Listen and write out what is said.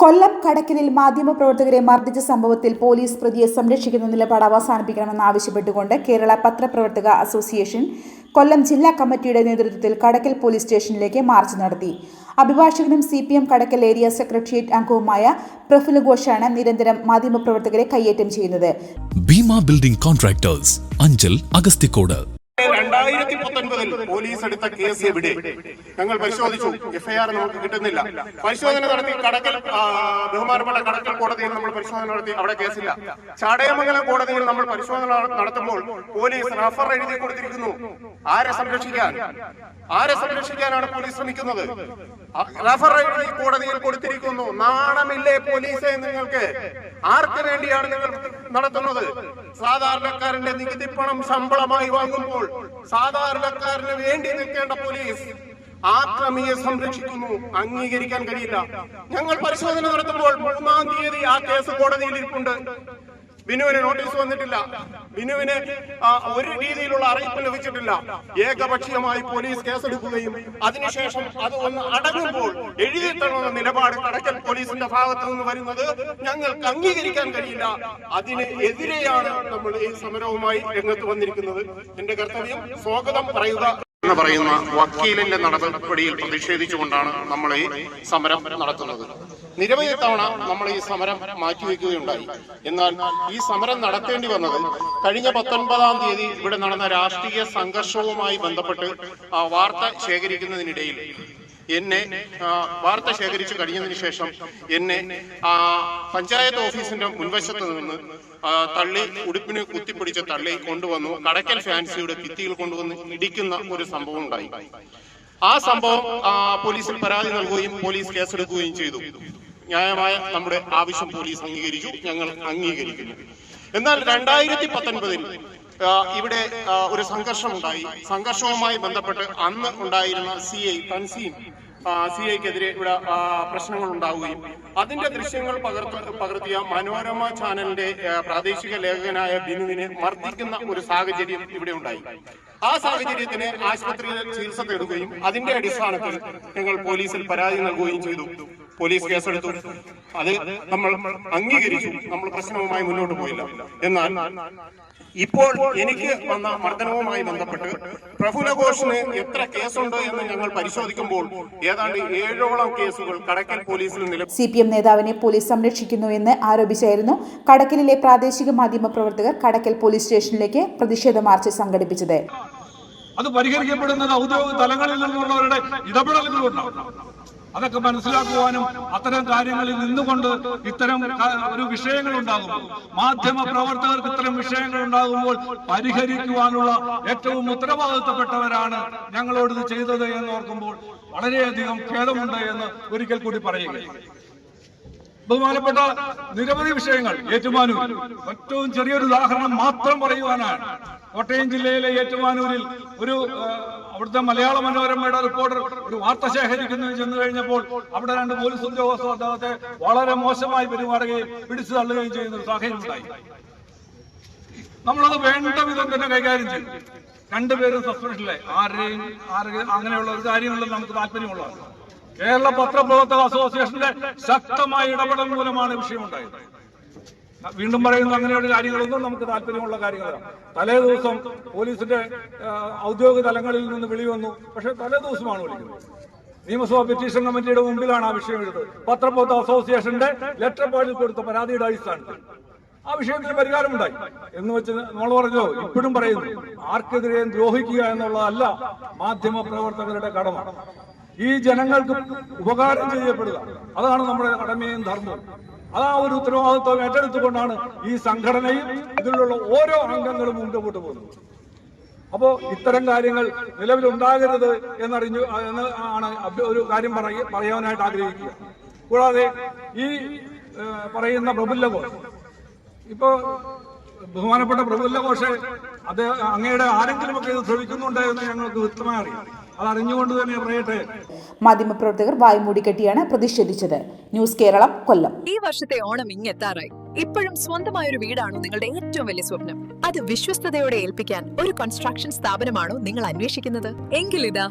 കൊല്ലം കടക്കലിൽ മാധ്യമപ്രവർത്തകരെ മർദ്ദിച്ച സംഭവത്തിൽ പോലീസ് പ്രതിയെ സംരക്ഷിക്കുന്ന നിലപാട് അവസാനിപ്പിക്കണമെന്ന് ആവശ്യപ്പെട്ടുകൊണ്ട് കേരള പത്രപ്രവർത്തക അസോസിയേഷൻ കൊല്ലം ജില്ലാ കമ്മിറ്റിയുടെ നേതൃത്വത്തിൽ കടക്കൽ പോലീസ് സ്റ്റേഷനിലേക്ക് മാർച്ച് നടത്തി. അഭിഭാഷകനും C P M Kadakkal area secretariat അംഗവുമായ പ്രഫുല ഘോഷാണ് നിരന്തരം മാധ്യമപ്രവർത്തകരെ കയ്യേറ്റം ചെയ്യുന്നത്. ഭീമ ബിൽഡിംഗ് കോൺട്രാക്ടേഴ്സ് അഞ്ചൽ അഗസ്തിക്കോട് പത്തൊൻപതിൽ പോലീസ് എടുത്ത കേസ് എവിടെ? ഞങ്ങൾ പരിശോധിച്ചു. എഫ്ഐആർ നമുക്ക് കിട്ടുന്നില്ല. പരിശോധന നടത്തി കടക്കൽ ബഹുമാനപ്പെട്ട കടക്കൽ കോടതിയിൽ നമ്മൾ പരിശോധന നടത്തി. അവിടെ കേസില്ല. ചാടയമംഗലം കോടതിയിൽ നമ്മൾ പരിശോധന നടത്തുമ്പോൾ പോലീസ് റഫർ എഴുതി കൊടുത്തിരിക്കുന്നു. ആരെ സംരക്ഷിക്കാൻ? ആരെ സംരക്ഷിക്കാനാണ് പോലീസ് ശ്രമിക്കുന്നത്? എഴുതി കോടതിയിൽ കൊടുത്തിരിക്കുന്നു. നാണമില്ലേ പോലീസെ നിങ്ങൾക്ക്? ആർക്ക് വേണ്ടിയാണ് നിങ്ങൾ നടത്തുന്നത്? സാധാരണക്കാരന്റെ നികുതി പണം ശമ്പളമായി വാങ്ങുമ്പോൾ സാധാരണക്കാരന് വേണ്ടി നിൽക്കേണ്ട പോലീസ് ആക്രമിയെ സംരക്ഷിക്കുന്നു. അംഗീകരിക്കാൻ കഴിയില്ല. ഞങ്ങൾ പരിശോധന നടത്തുമ്പോൾ മൂന്നാം തീയതി ആ കേസ് കോടതിയിൽ ഇരിപ്പുണ്ട്. ബിനുവിന് നോട്ടീസ് വന്നിട്ടില്ല. ബിനുവിന് ഒരു രീതിയിലുള്ള അറിയിപ്പ് ലഭിച്ചിട്ടില്ല. ഏകപക്ഷീയമായി പോലീസ് കേസെടുക്കുകയും അതിനുശേഷം അത് ഒന്ന് അടങ്ങുമ്പോൾ എഴുതിത്തള്ളുന്ന നിലപാട് കടക്കൽ പോലീസിന്റെ ഭാഗത്ത് നിന്ന് വരുന്നത് ഞങ്ങൾക്ക് അംഗീകരിക്കാൻ കഴിയില്ല. അതിന് എതിരെയാണ് നമ്മൾ ഈ സമരവുമായി രംഗത്ത് വന്നിരിക്കുന്നത്. എന്റെ കർത്തവ്യം സ്വാഗതം പറയുക. എന്ന് പറയുന്ന വക്കീലിന്റെ നടപടിയിൽ പ്രതിഷേധിച്ചുകൊണ്ടാണ് നമ്മൾ ഈ സമരം നടത്തുന്നത്. നിരവധി തവണ നമ്മൾ ഈ സമരം മാറ്റിവെക്കുകയുണ്ടായി. എന്നാൽ ഈ സമരം നടത്തേണ്ടി വന്നത് കഴിഞ്ഞ പത്തൊൻപതാം തീയതി ഇവിടെ നടന്ന രാഷ്ട്രീയ സംഘർഷവുമായി ബന്ധപ്പെട്ട് വാർത്ത ശേഖരിക്കുന്നതിനിടയിൽ എന്നെ വാർത്ത ശേഖരിച്ചു കഴിഞ്ഞതിന് ശേഷം എന്നെ ആ, പഞ്ചായത്ത് ഓഫീസിന്റെ മുൻവശത്ത് നിന്ന് തള്ളി ഉടുപ്പിന് കുത്തിപ്പിടിച്ച് തള്ളി കൊണ്ടുവന്നു. കടക്കൽ ഫാൻസിയുടെ ഭിത്തിയിൽ കൊണ്ടുവന്ന് ഇടിക്കുന്ന ഒരു സംഭവം ഉണ്ടായി. ആ സംഭവം പോലീസിൽ പരാതി നൽകുകയും പോലീസ് കേസെടുക്കുകയും ചെയ്തു. ന്യായമായ നമ്മുടെ ആവശ്യം പോലീസ് അംഗീകരിച്ചു ഞങ്ങൾ അംഗീകരിക്കുന്നു. എന്നാൽ രണ്ടായിരത്തി പത്തൊൻപതിൽ ഇവിടെ ഒരു സംഘർഷം ഉണ്ടായി സംഘർഷവുമായി ബന്ധപ്പെട്ട് അന്ന് ഉണ്ടായിരുന്ന സി ഐ തൻസീം സി ഐക്കെതിരെ ഇവിടെ പ്രശ്നങ്ങൾ ഉണ്ടാവുകയും അതിന്റെ ദൃശ്യങ്ങൾ പകർത്ത പകർത്തിയ മനോരമ ചാനലിന്റെ പ്രാദേശിക ലേഖകനായ ബിനുവിനെ മർദ്ദിക്കുന്ന ഒരു സാഹചര്യം ഇവിടെ ഉണ്ടായി. ആ സാഹചര്യത്തിന് ആശുപത്രിയിൽ ചികിത്സ തേടുകയും അതിന്റെ അടിസ്ഥാനത്തിൽ ഞങ്ങൾ പോലീസിൽ പരാതി നൽകുകയും ചെയ്തു. പോലീസ് കേസെടുത്തു. അത് നമ്മൾ അംഗീകരിച്ചു. നമ്മൾ പ്രശ്നവുമായി മുന്നോട്ട് പോയില്ല. എന്നാൽ ഇപ്പോൾ എനിക്ക് വന്ന മർദ്ദനവുമായി ബന്ധപ്പെട്ട് പ്രഫുല ഘോഷിന് എത്ര കേസുണ്ട് എന്ന് ഞങ്ങൾ പരിശോധിക്കുമ്പോൾ ഏതാണ്ട് ഏഴോളം കേസുകൾ കടക്കൽ പോലീസിൽ നില സി പി എം നേതാവിനെ പോലീസ് സംരക്ഷിക്കുന്നു എന്ന് ആരോപിച്ചായിരുന്നു കടക്കലിലെ പ്രാദേശിക മാധ്യമ പ്രവർത്തകർ കടക്കൽ പോലീസ് സ്റ്റേഷനിലേക്ക് പ്രതിഷേധ മാർച്ച് സംഘടിപ്പിച്ചത്. അത് പരിഹരിക്കപ്പെടുന്നത് ഔദ്യോഗിക തലങ്ങളിൽ നിന്നുള്ളവരുടെ ഇടപെടലുകളുണ്ടാവും. അതൊക്കെ മനസ്സിലാക്കുവാനും അത്തരം കാര്യങ്ങളിൽ നിന്നുകൊണ്ട് ഇത്തരം ഒരു വിഷയങ്ങൾ ഉണ്ടാകും മാധ്യമ പ്രവർത്തകർക്ക് ഇത്തരം വിഷയങ്ങൾ ഉണ്ടാകുമ്പോൾ പരിഹരിക്കുവാനുള്ള ഏറ്റവും ഉത്തരവാദിത്തപ്പെട്ടവരാണ് ഞങ്ങളോട് ഇത് ചെയ്തത് എന്ന് ഓർക്കുമ്പോൾ വളരെയധികം ഖേദമുണ്ട് എന്ന് ഒരിക്കൽ കൂടി പറയുകയാണ് ബഹുമാനപ്പെട്ട നിരവധി വിഷയങ്ങൾ ഏറ്റുമാനൂർ. ഏറ്റവും ചെറിയൊരു ഉദാഹരണം മാത്രം പറയുവാനാണ്. കോട്ടയം ജില്ലയിലെ ഏറ്റുമാനൂരിൽ ഒരു അവിടുത്തെ മലയാള മനോരമയുടെ റിപ്പോർട്ടർ ഒരു വാർത്ത ശേഖരിക്കുന്നതിന് ചെന്ന് കഴിഞ്ഞപ്പോൾ അവിടെ രണ്ട് പോലീസ് ഉദ്യോഗസ്ഥർ അദ്ദേഹത്തെ വളരെ മോശമായി പെരുമാറുകയും പിടിച്ചു തള്ളുകയും ചെയ്യുന്ന ഒരു സാഹചര്യം ഉണ്ടായി. നമ്മളത് വേണ്ട വിധം തന്നെ കൈകാര്യം ചെയ്തു. രണ്ടുപേരും സസ്പെൻഷനിലെ ആരെയും അങ്ങനെയുള്ള ഒരു കാര്യങ്ങളിൽ നമുക്ക് താല്പര്യമുള്ളതാണ്. കേരള പത്രപ്രവർത്തക അസോസിയേഷന്റെ ശക്തമായ ഇടപെടൽ മൂലമാണ് വിഷയമുണ്ടായത് വീണ്ടും പറയുന്നു അങ്ങനെയുള്ള കാര്യങ്ങളൊന്നും നമുക്ക് താല്പര്യമുള്ള കാര്യങ്ങളാണ് തലേ ദിവസം പോലീസിന്റെ ഔദ്യോഗിക തലങ്ങളിൽ നിന്ന് വിളി വന്നു. പക്ഷെ തലേ ദിവസമാണ് വിളിക്കുന്നത്. നിയമസഭാ പെറ്റീഷൻ കമ്മിറ്റിയുടെ മുമ്പിലാണ് ആ വിഷയം എടുത്തത് പത്രപോത്ത അസോസിയേഷന്റെ ലെറ്റർ പാഡിൽ കൊടുത്ത പരാതിയുടെ അടിസ്ഥാനത്തിൽ. ആ വിഷയത്തിന് പരിഹാരമുണ്ടായി. എന്ന് വെച്ച് നമ്മൾ പറഞ്ഞോ ഇപ്പോഴും പറയുന്നു ആർക്കെതിരെയും ദ്രോഹിക്കുക എന്നുള്ളതല്ല മാധ്യമ പ്രവർത്തകരുടെ കടമ. ഈ ജനങ്ങൾക്ക് ഉപകാരം ചെയ്യപ്പെടുക. അതാണ് നമ്മുടെ കടമയും ധർമ്മവും. അതാ ഒരു ഉത്തരവാദിത്വം ഏറ്റെടുത്തുകൊണ്ടാണ് ഈ സംഘടനയും ഇതിലുള്ള ഓരോ അംഗങ്ങളും മുന്നോട്ട് പോകുന്നത്. അപ്പോ ഇത്തരം കാര്യങ്ങൾ നിലവിലുണ്ടാകരുത് എന്നറിഞ്ഞു എന്ന് ആണ് ഒരു കാര്യം പറയ പറയാനായിട്ട് ആഗ്രഹിക്കുക. കൂടാതെ ഈ പറയുന്ന പ്രഫുല്ല ഇപ്പോ ബഹുമാനപ്പെട്ട പ്രഫുല്ല ഘോഷ് അത് അങ്ങയുടെ ആരെങ്കിലുമൊക്കെ ഇത് ശ്രമിക്കുന്നുണ്ട് എന്ന് ഞങ്ങൾക്ക് വ്യക്തമായി അറിയാം. അത് അറിഞ്ഞുകൊണ്ട് തന്നെ പറയട്ടെ. മാധ്യമപ്രവർത്തകർ വായ്മൂടി കെട്ടിയാണ് പ്രതിഷേധിച്ചത്. ന്യൂസ് കേരളം കൊല്ലം. ഈ വർഷത്തെ ഓണം ഇങ്ങെത്താറായി. ഇപ്പോഴും സ്വന്തമായ ഒരു വീടാണോ നിങ്ങളുടെ ഏറ്റവും വലിയ സ്വപ്നം? അത് വിശ്വസ്തയോടെ ഏൽപ്പിക്കാൻ ഒരു കൺസ്ട്രക്ഷൻ സ്ഥാപനമാണോ നിങ്ങൾ അന്വേഷിക്കുന്നത്? എങ്കിലിതാ